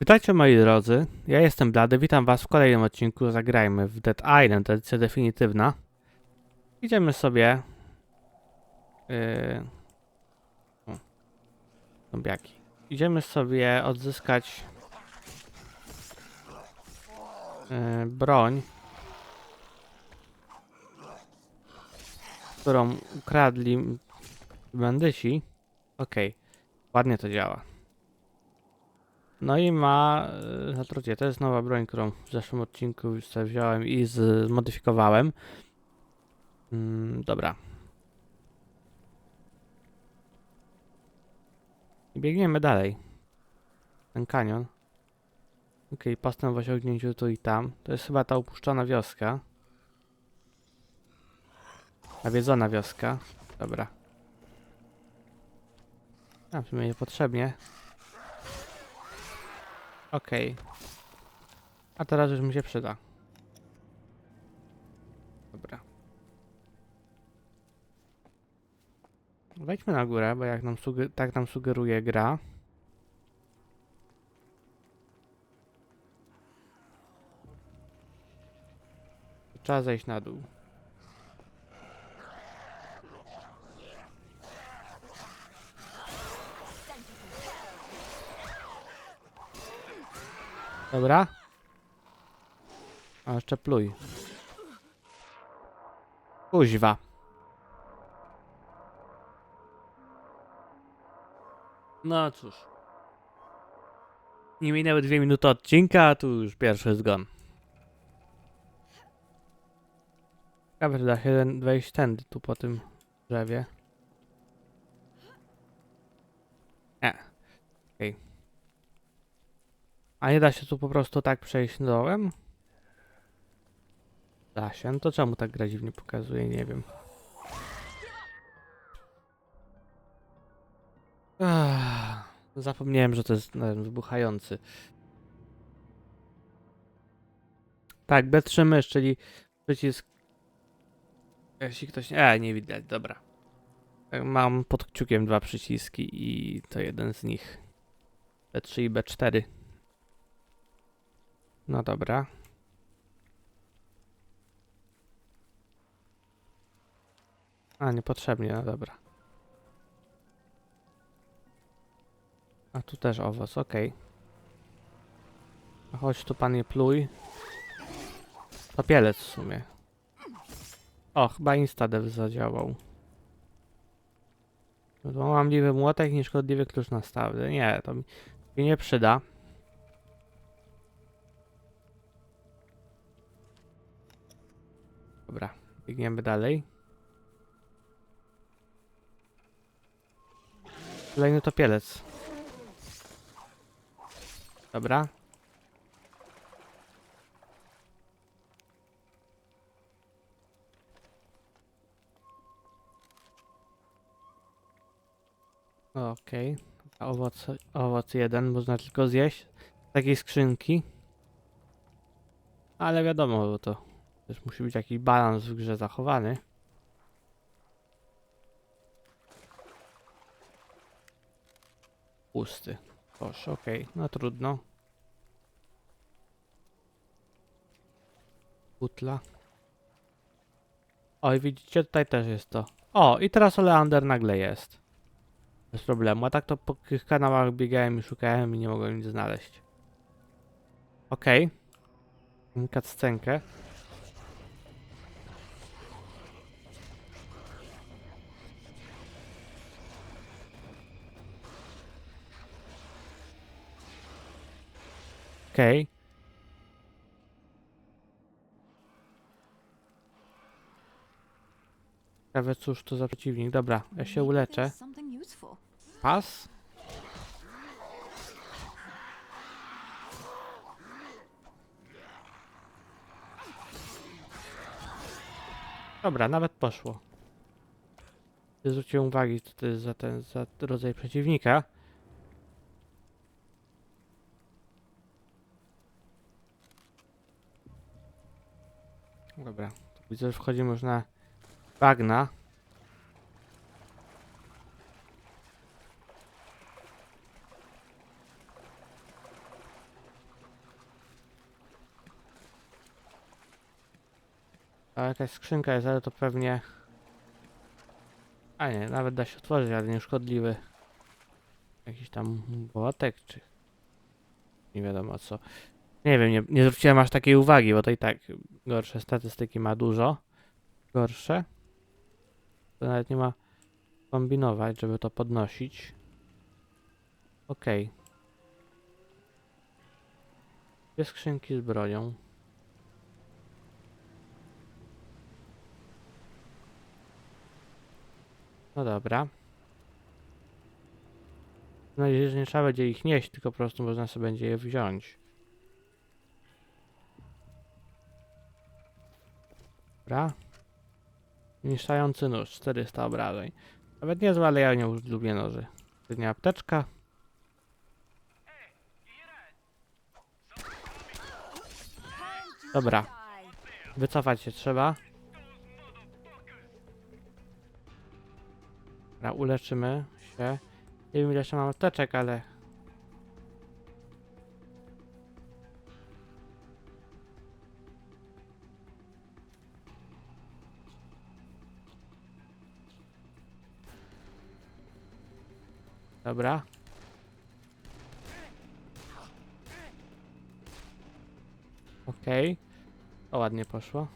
Witajcie moi drodzy, ja jestem Blady, witam was w kolejnym odcinku Zagrajmy w Dead Island, edycja definitywna. Idziemy sobie... Yy... Zombiaki. Idziemy sobie odzyskać... Yy, broń. Którą ukradli bandyci. Okej, ładnie to działa. No i ma e, zatrucie. To jest nowa broń, którą w zeszłym odcinku już sobie wziąłem i zmodyfikowałem. Mm, dobra. I biegniemy dalej. Ten kanion. Okej, okay, postęp w osiągnięciu tu i tam. To jest chyba ta upuszczona wioska. Nawiedzona wioska. Dobra. A, w sumie niepotrzebnie. Okej. A teraz już mi się przyda. Dobra. Wejdźmy na górę, bo jak nam tak nam sugeruje gra. Trzeba zejść na dół. Dobra. A jeszcze pluj. Kuźwa. No cóż. Nie minęły dwie minuty odcinka, a tu już pierwszy zgon. Ciekawe, da się wejść tędy, tu po tym drzewie. Nie. Okej. A nie da się tu po prostu tak przejść dołem? Da się, no to czemu tak gra dziwnie pokazuje, nie wiem. Zapomniałem, że to jest no, wybuchający. Tak, B3 mysz, czyli przycisk... Jeśli ktoś... E, nie widać, dobra. Tak, Mam pod kciukiem dwa przyciski i to jeden z nich. B3 i B4. No dobra. A, niepotrzebnie, no dobra. A tu też owoc, okej. A chodź tu panie pluj. Papielec w sumie. O, chyba instadev zadziałał. To łamliwy młotek, nieszkodliwy klucz nastawny. Nie, to mi nie przyda. Dobra, biegniemy dalej. Kolejny topielec. Dobra. Okej. Okay. Owoc, owoc jeden można tylko zjeść. Z takiej skrzynki. Ale wiadomo, bo to też musi być jakiś balans w grze zachowany. Pusty. Kosz, okej, no trudno. Butla. Oj, widzicie, tutaj też jest to. O, i teraz Oleander nagle jest. Bez problemu. A tak to po tych kanałach biegałem i szukałem i nie mogłem nic znaleźć. Okej. Okay. Cutscenkę. Okej. Okay. Ciekawe cóż to za przeciwnik. Dobra, ja się uleczę. Pas? Dobra, nawet poszło. Zwróciłem uwagi, co to jest za ten za rodzaj przeciwnika. Dobra, widzę, że wchodzimy już na bagna. A jakaś skrzynka jest, ale to pewnie... A nie, nawet da się otworzyć, ale nieszkodliwy. Jakiś tam bołatek, czy... Nie wiadomo co. Nie wiem, nie, nie zwróciłem aż takiej uwagi, bo to i tak gorsze statystyki ma dużo. Gorsze. To nawet nie ma kombinować, żeby to podnosić. Okej. Dwie skrzynki z bronią. No dobra. Nadzieję, że nie trzeba będzie ich nieść, tylko po prostu można sobie będzie je wziąć. Dobra. Niszczający nóż, 400 obrażeń. Nawet niezłe, ale ja nie lubię noży. Średnia apteczka. Dobra. Wycofać się trzeba. Dobra, uleczymy się. Nie wiem ile jeszcze mam apteczek, ale... Dobra. Okej. O, ładnie poszło.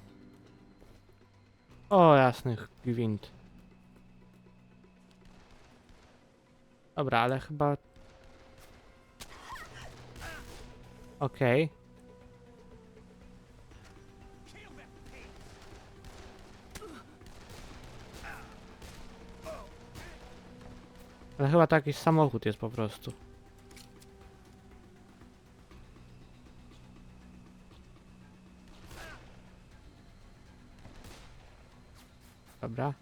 O, jasnych gwint. Dobra, ale chyba... Okej. Ale chyba to jakiś samochód jest po prostu. Dobra.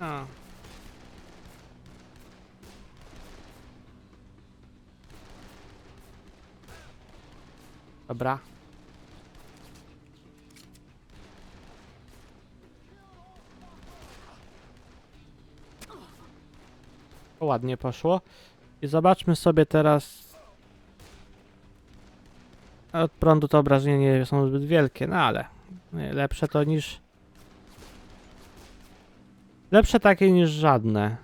A. Dobra. Ładnie poszło. I zobaczmy sobie teraz. Od prądu to obrażenia nie są zbyt wielkie, no ale lepsze to niż. Lepsze takie niż żadne.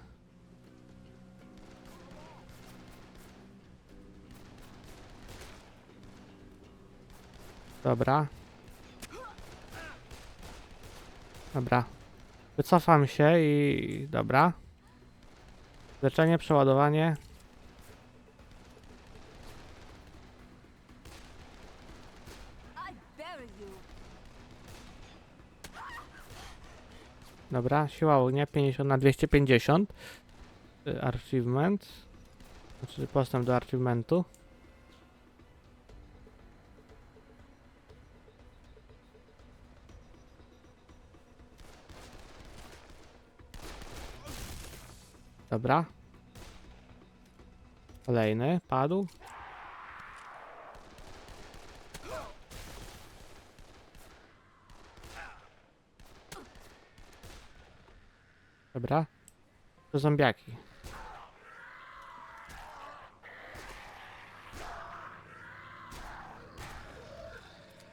Dobra. Dobra. Wycofam się i... Dobra. Leczenie, przeładowanie. Dobra, siła ognia 50 na 250. Y, Achievement. Znaczy postęp do achievementu. Dobra. Kolejny padł. Dobra. To zombiaki.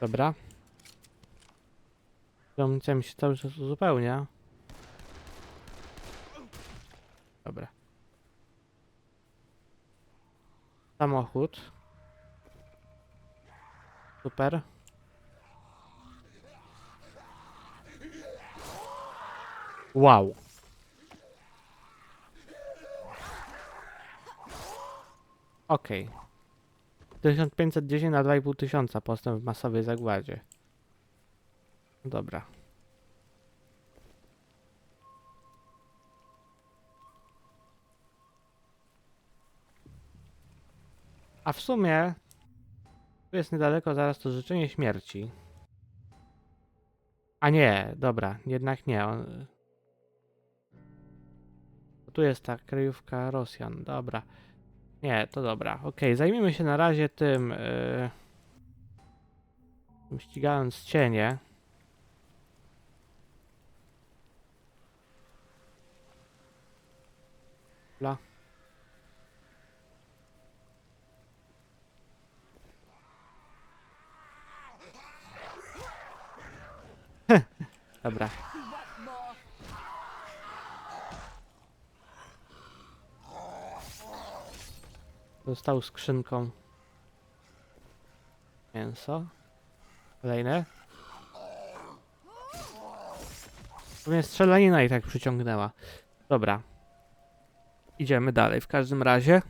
Dobra. Amunicja mi się cały czas uzupełnia. Dobra. Samochód. Super. Wow. Okej. 1510 na 2500 postęp w masowej zagładzie. Dobra. A w sumie tu jest niedaleko zaraz to życzenie śmierci. A nie, dobra, jednak nie. On... Tu jest ta kryjówka Rosjan, dobra. Nie, to dobra. Okej, zajmijmy się na razie tym. Yy... ścigając cienie. Dobra. Dobra. Został skrzynką. Mięso. Kolejne. Pewnie strzelanina i tak przyciągnęła. Dobra. Idziemy dalej. W każdym razie.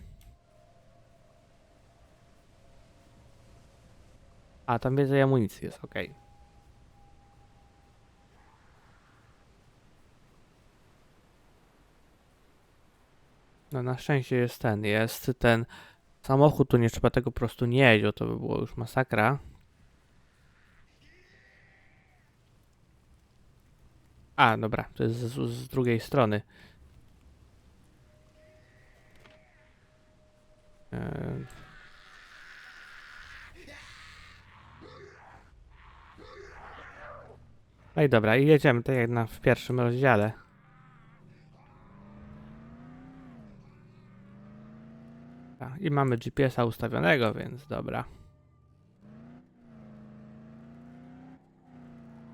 A, tam więcej amunicji jest, ok. No na szczęście jest ten, jest ten samochód, tu nie trzeba tego po prostu nie bo to by było już masakra. A, dobra, to jest z, z drugiej strony. Eee. No i dobra, i jedziemy tak jak na, w pierwszym rozdziale. I mamy GPS-a ustawionego, więc dobra.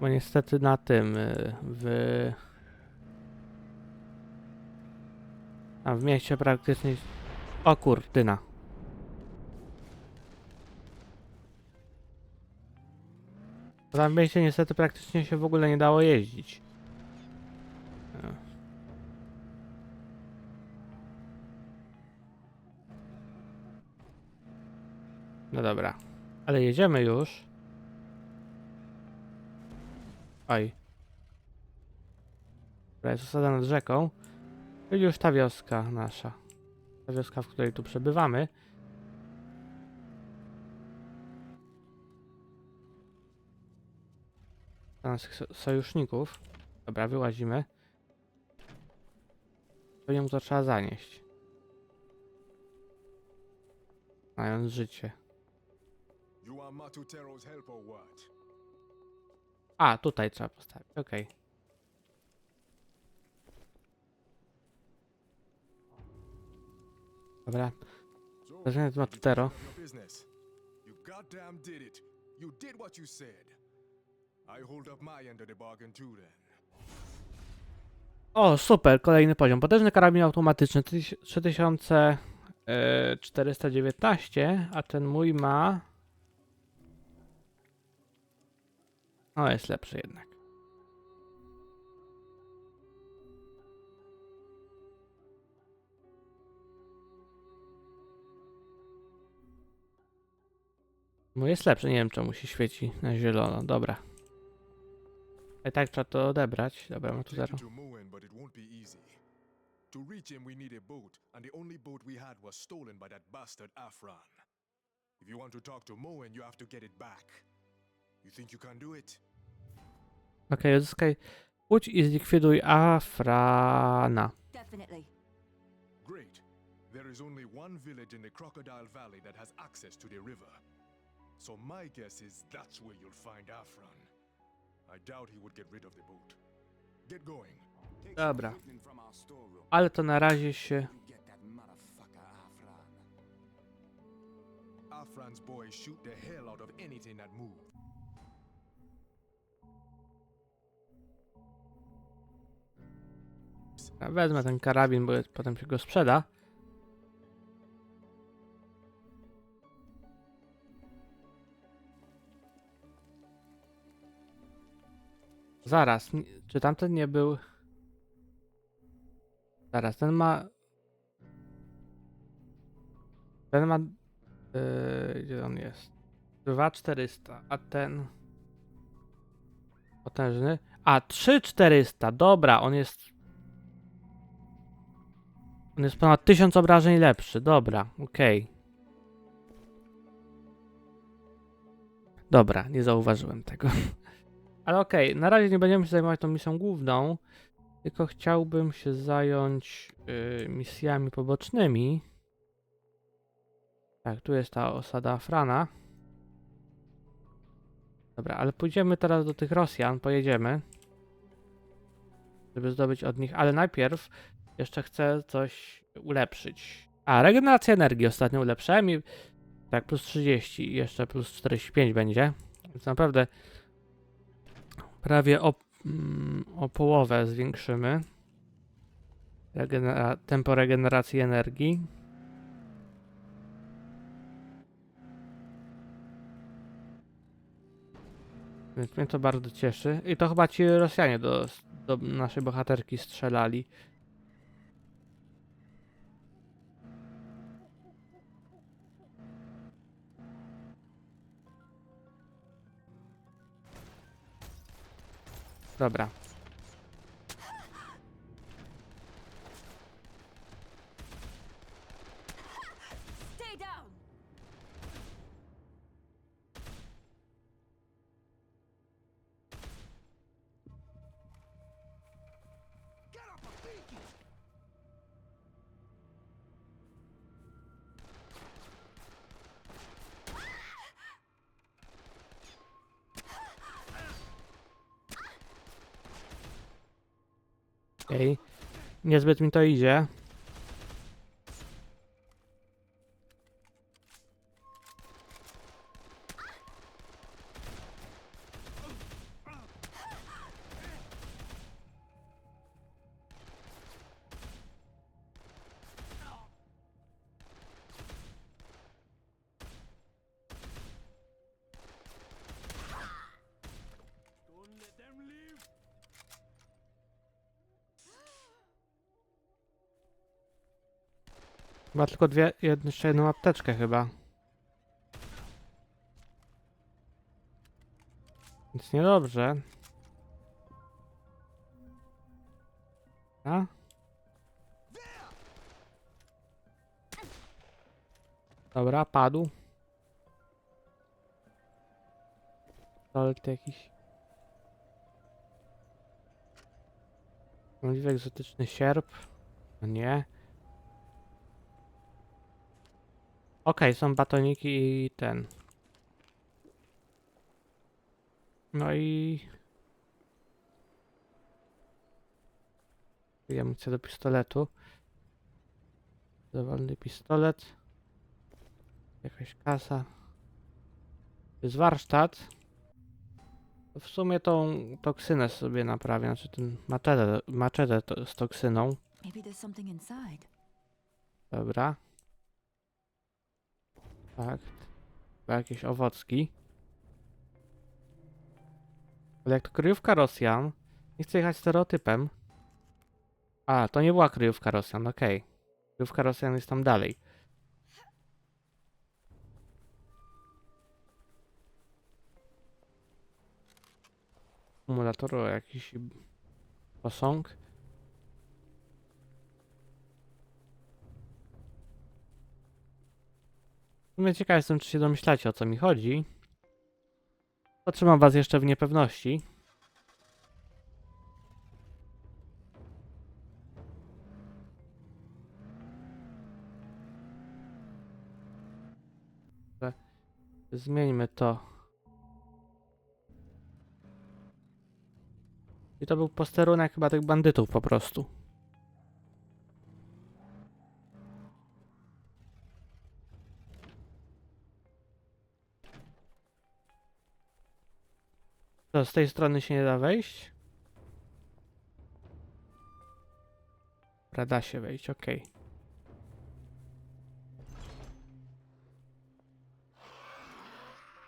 Bo niestety na tym y, w. A w mieście praktycznie. O kurtyna. Tam w mieście niestety praktycznie się w ogóle nie dało jeździć. No dobra. Ale jedziemy już. Oj. Dobra, jest osada nad rzeką. Czyli już ta wioska nasza. Ta wioska, w której tu przebywamy. Naszych so- sojuszników. Dobra, wyłazimy. Pewnie mu to trzeba zanieść. Mając życie. You Matutero's help or what? A, tutaj trzeba postawić, okej. Dobra, So, you Matutero. take care of your business? You goddamn did it. You did what you said. I hold up my end of the bargain too then. O, super, kolejny poziom. Potężny karabin automatyczny tyś- 3419, a ten mój ma... O, jest lepszy jednak. Mój jest lepszy, nie wiem czemu się świeci na zielono. Dobra. I tak trzeba to odebrać. Dobra, ma tu zero. To reach him, we need a boat, and the only boat we had was stolen by that bastard Afran. If you want to talk to Moen, you have to get it back. Okej, odzyskaj łódź i zlikwiduj Afrana. Definitely. Great. There is only one village in the Crocodile Valley that has access to the river. So my guess is that's where you'll find Afran. I doubt he would get rid of the boat. Get going. Dobra. Ale to na razie się... Afran's boys shoot the hell out of anything that moves. Ja Wezmę ten karabin, bo potem się go sprzeda. Zaraz, czy tamten nie był... Zaraz, ten ma... Ten ma... Yy, gdzie on jest? 2400, a ten... Potężny. A, 3400, dobra, on jest on jest ponad 1000 obrażeń lepszy. Dobra, okej. Dobra, nie zauważyłem tego. Ale okej, na razie nie będziemy się zajmować tą misją główną, tylko chciałbym się zająć y, misjami pobocznymi. Tak, tu jest ta osada Frana. Dobra, ale pójdziemy teraz do tych Rosjan, pojedziemy. Żeby zdobyć od nich, ale najpierw jeszcze chcę coś ulepszyć. A, regeneracja energii ostatnio ulepszyłem i tak plus 30 i jeszcze plus 45 będzie. Więc naprawdę prawie o mm, o połowę zwiększymy. Regenera tempo regeneracji energii. Więc mnie to bardzo cieszy. I to chyba ci Rosjanie do, do naszej bohaterki strzelali. Dobra. Niezbyt mi to idzie. Ma tylko dwie, jeszcze jedną apteczkę chyba. Więc niedobrze. A? Dobra, padł. Pistolet jakiś. Możliwy egzotyczny sierp. No nie. Okej, są batoniki i ten. No i... I amunicja do pistoletu. Dowolny pistolet. Jakaś kasa. To jest warsztat. W sumie tą toksynę sobie naprawię, znaczy ten maczetę, maczetę to, z toksyną. Dobra. Tak. Chyba jakieś owocki. Ale jak to kryjówka Rosjan, nie chcę jechać stereotypem. A, to nie była kryjówka Rosjan, okej. Kryjówka Rosjan jest tam dalej. Akumulator, jakiś posąg. W sumie ciekaw jestem, czy się domyślacie, o co mi chodzi. Potrzymam was jeszcze w niepewności. Zmieńmy to. I to był posterunek chyba tych bandytów po prostu. Z tej strony się nie da wejść? Dobra, da się wejść, okej.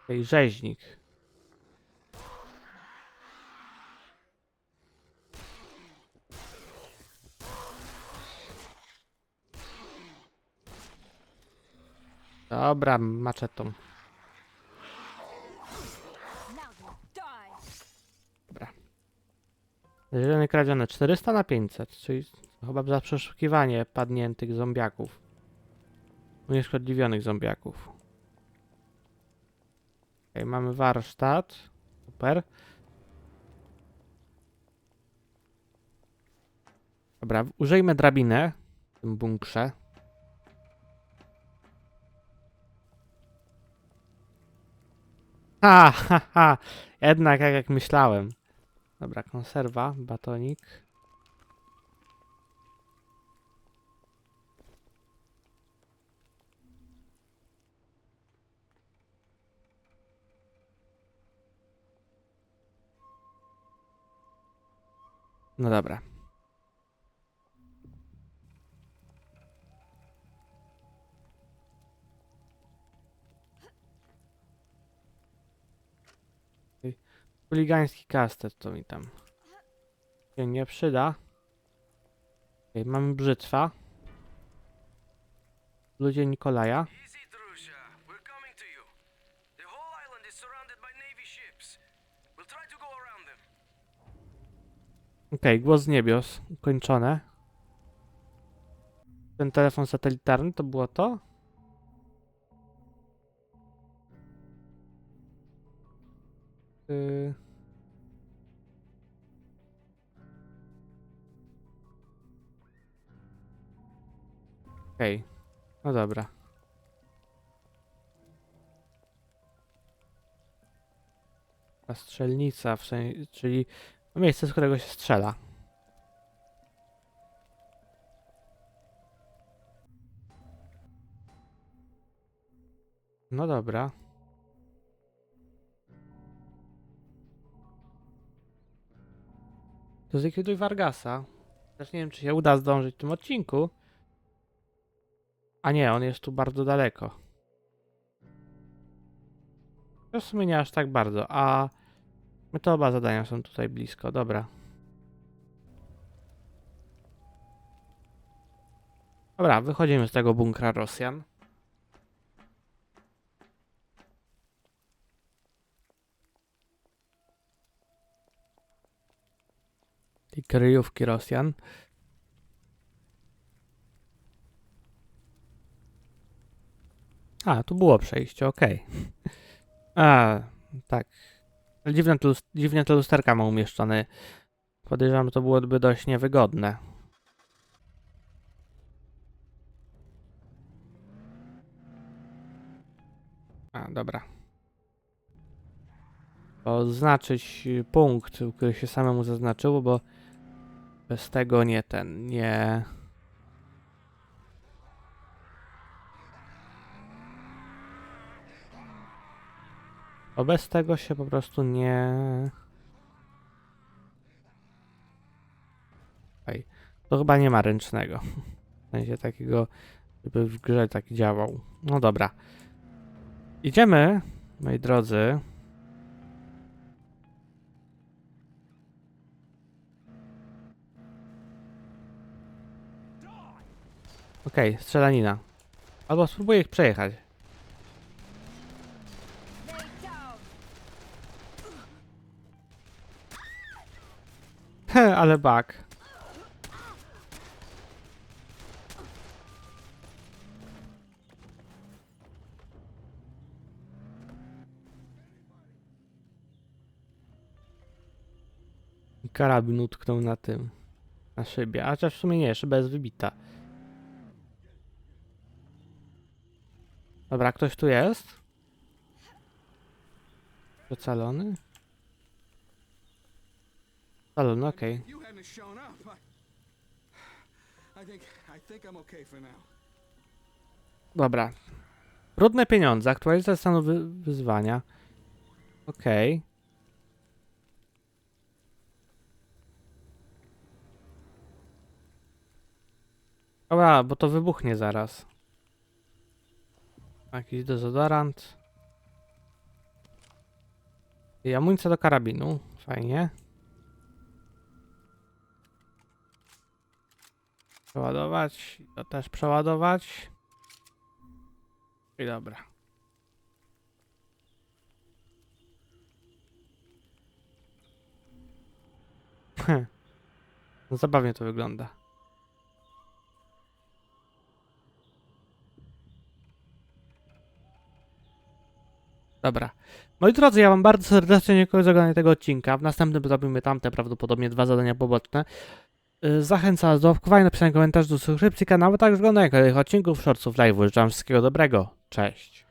Okej, rzeźnik. Dobra, maczetą. Now you die. Dobra. Zielony kradzione 400 na 500, czyli chyba za przeszukiwanie padniętych zombiaków. Unieszkodliwionych zombiaków. Okay, mamy warsztat. Super. Dobra, użyjmy drabinę w tym bunkrze. Ha, ha, ha. Jednak jak, jak myślałem. Dobra, konserwa, batonik. No dobra. Chuligański kastet to mi tam się nie przyda. Ej, mamy brzytwa. Ludzie Nikolaja. Okej, głos z niebios. Ukończone. Ten telefon satelitarny to było to? Yy... Okej, no dobra. Ta strzelnica, w sensie, czyli miejsce, z którego się strzela. No dobra. To zlikwiduj Vargasa. Też nie wiem, czy się uda zdążyć w tym odcinku. A nie, on jest tu bardzo daleko. To w sumie nie aż tak bardzo, a my to oba zadania są tutaj blisko, dobra. Dobra, wychodzimy z tego bunkra Rosjan. Kryjówki Rosjan. A, tu było przejście, okej. A, tak. Dziwne, te dziwnie te lusterka ma umieszczone. Podejrzewam, to byłoby dość niewygodne. A, dobra. Oznaczyć y, punkt, który się samemu zaznaczyło, bo bez tego nie ten, nie... Bo bez tego się po prostu nie... Ej, to chyba nie ma ręcznego. W sensie takiego, żeby w grze tak działał. No dobra. Idziemy, moi drodzy. Okej, strzelanina. Albo spróbuję ich przejechać. Ale bak. Karabin utknął na tym. Na szybie. A chociaż w sumie nie, szyba jest wybita. Dobra, ktoś tu jest? Ocalony? Ocalony, okej. You hadn't shown up. I, I think I think I'm okay for now. Dobra. Brudne pieniądze, aktualizacja stanu wy wyzwania. Okej. Dobra, bo to wybuchnie zaraz. Jakiś dezodorant. I do karabinu. Fajnie. Przeładować. To też przeładować. I dobra. no zabawnie to wygląda. Dobra. Moi drodzy, ja wam bardzo serdecznie dziękuję za oglądanie tego odcinka. W następnym zrobimy tamte prawdopodobnie dwa zadania poboczne. Y, Zachęcam do łapkowania, napisania komentarzy, do subskrypcji kanału, także oglądania kolejnych odcinków, shortsów, live'ów. Życzę wszystkiego dobrego. Cześć.